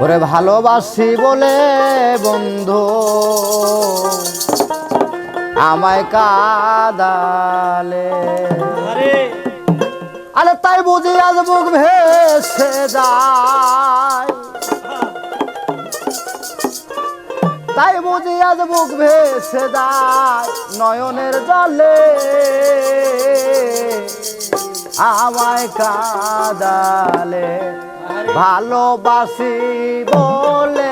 ওরে ভালোবাসি বলে বন্ধু আমায় কাদালে। আরে। তাই বুঝি আজ মুখ ভেসে যায়। তাই বুঝি আজ মুখ ভেসে যায় নয়নের জলে। আমায় কাদালে ভালোবাসি বলে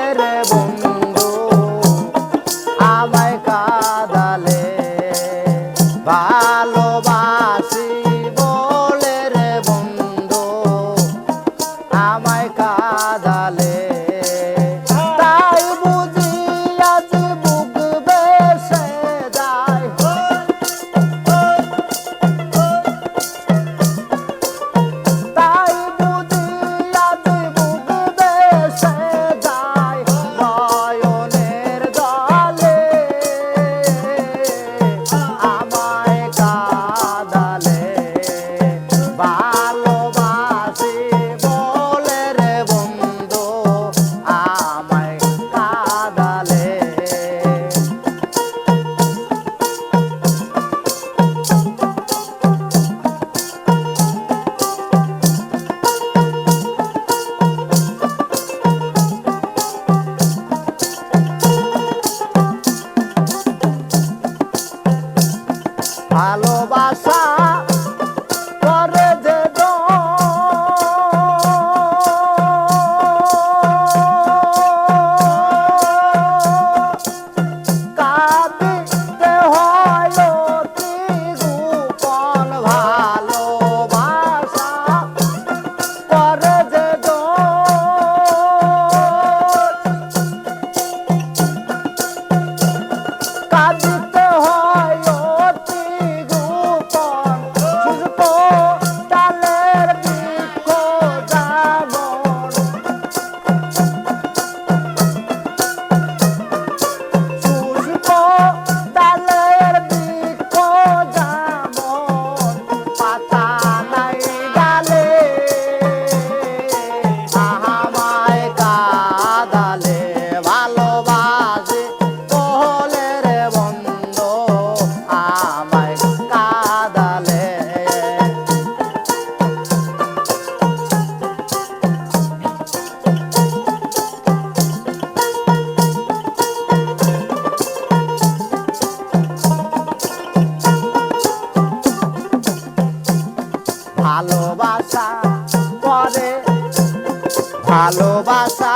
ভালোবাসা